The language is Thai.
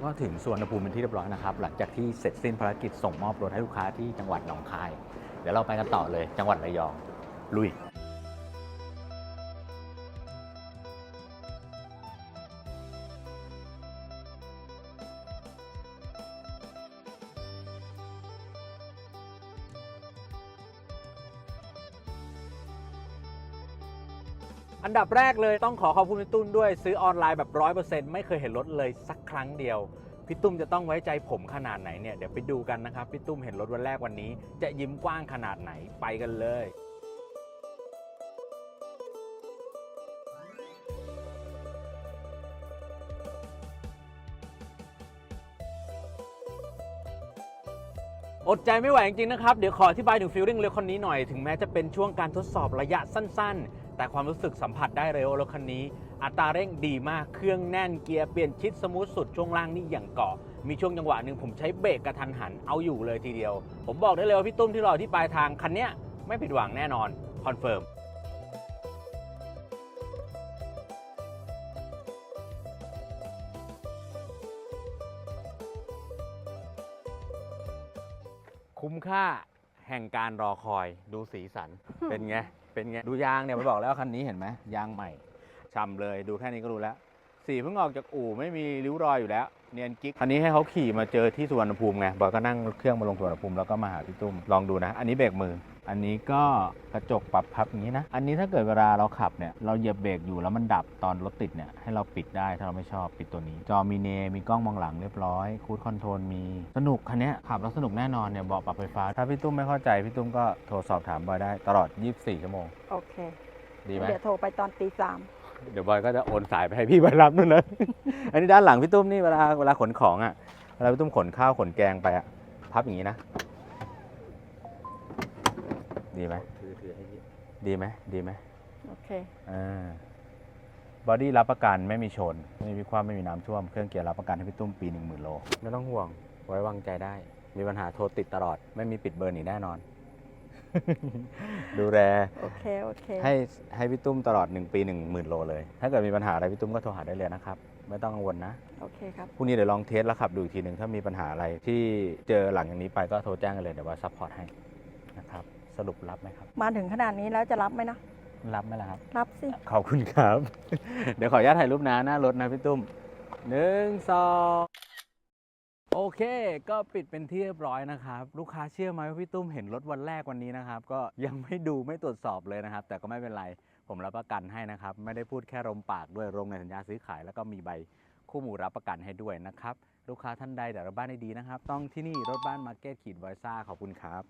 แล้วก็ถึงสวนภูมิเป็นที่เรียบร้อยนะครับ หลังจากที่เสร็จสิ้นภารกิจส่งมอบรถให้ลูกค้าที่จังหวัดหนองคาย เดี๋ยวเราไปกันต่อเลยจังหวัดระยองลุย อันดับแรกเลยต้องขอขอบคุณพี่ตุ้มด้วยซื้อออนไลน์แบบร้อยเปอร์เซ็นต์ไม่เคยเห็นรถเลยสักครั้งเดียวพี่ตุ้มจะต้องไว้ใจผมขนาดไหนเนี่ยเดี๋ยวไปดูกันนะครับพี่ตุ้มเห็นรถวันแรกวันนี้ จะยิ้มกว้างขนาดไหนไปกันเลย อดใจไม่ไหวจริงๆนะครับ เดี๋ยวขออธิบายถึงฟีลลิ่งเรือคันนี้หน่อย ถึงแม้จะเป็นช่วงการทดสอบระยะสั้นๆ แต่ความรู้สึกสัมผัสได้เลยว่ารถคันนี้ อัตราเร่งดีมาก เครื่องแน่นเกียร์เปลี่ยนชิดสมูทสุดช่วงล่างนี่อย่างเกาะ มีช่วงจังหวะหนึ่งผมใช้เบรกกระทันหันเอาอยู่เลยทีเดียว ผมบอกได้เลยว่าพี่ตุ้มที่รอที่ปลายทางคันเนี้ยไม่ผิดหวังแน่นอนคอนเฟิร์ม คุ้มค่าแห่งการรอคอยดูสีสัน เป็นไง เป็นไง ดูยางเนี่ยมันบอกแล้วคันนี้เห็นไหมยางใหม่ช่ำเลยดูแค่นี้ก็รู้แล้ว สีเพิ่งออกจากอู่ไม่มีริ้วรอยอยู่แล้ว เนียนกิ๊กคันนี้ให้เขาขี่มาเจอที่สุวรรณภูมิไงบอยก็นั่งเครื่องมาลงสุวรรณภูมิแล้วก็มาหาพี่ตุ้มลองดูนะ อันนี้เบรกมือ อันนี้ก็กระจกปรับพับอย่างนี้นะ อันนี้ถ้าเกิดเวลาเราขับเนี่ยเราเหยียบเบรกอยู่แล้วมันดับตอนรถติดเนี่ยให้เราปิดได้ถ้าเราไม่ชอบปิดตัวนี้ จอมีเนมีกล้องมองหลังเรียบร้อยคูดคอนโทรลมีสนุกคันเนี้ยขับแล้วสนุกแน่นอนเนี่ยเบาะปรับไฟฟ้าถ้าพี่ตุ้มไม่เข้าใจพี่ตุ้มก็โทรสอบถามบอยได้ตลอด 24 ชั่วโมงโอเค ดีไหมเดี๋ยวโทรไปตอนตีสาม เดี๋ยวบอยก็จะโอนสายไปให้พี่ไปรับนู่นเลยอันนี้ด้านหลังพี่ตุ้มนี่เวลาเวลาขนของอะเวลาพี่ตุ้มขนข้าวขนแกงไปอะพับอย่างนี้นะ ดีไหมถือถือให้ดีไหมดีไหมโอเคอ่าบอดี้รับประกันไม่มีชน ไม่มีความไม่มีน้ำท่วม เครื่องเกียร์รับประกันให้พี่ตุ้มปีหนึ่งหมื่นโล ไม่ต้องห่วง ไว้วางใจได้ มีปัญหาโทรติดตลอด ไม่มีปิดเบอร์หนีแน่นอน ดูแลโอเคโอเคให้ให้พี่ตุ้มตลอด 1 ปี 1 0,000 โลเลย ถ้าเกิดมีปัญหาอะไรพี่ตุ้มก็โทรหาได้เลยนะครับ ไม่ต้องกังวลนะ โอเคครับพรุ่งนี้เดี๋ยวลองเทสแล้วขับดูอีกทีหนึ่งถ้ามีปัญหาอะไรที่เจอหลังจากนี้ไปก็โทรแจ้งกันเลยเดี๋ยวว่าซัพพอร์ตให้นะครับสรุปรับไหมครับ มาถึงขนาดนี้แล้วจะรับไหมนะรับไหมล่ะครับ รับสิ ขอบคุณครับ เดี๋ยวขออนุญาตถ่ายรูปนะหน้ารถนะพี่ตุ้มหนึ่งสอง โอเค ก็ปิดเป็นที่เรียบร้อยนะครับ ลูกค้าเชื่อไหมว่าพี่ตุ้มเห็นรถวันแรกวันนี้นะครับ ก็ยังไม่ดูไม่ตรวจสอบเลยนะครับ แต่ก็ไม่เป็นไร ผมรับประกันให้นะครับ ไม่ได้พูดแค่ลมปากด้วยลงในสัญญาซื้อขาย แล้วก็มีใบคู่มือรับประกันให้ด้วยนะครับ ลูกค้าท่านใดเดี๋ยวรถบ้านได้ดีนะครับ ต้องที่นี่รถบ้านมาร์เก็ตขีดไวซ่าขอบคุณครับ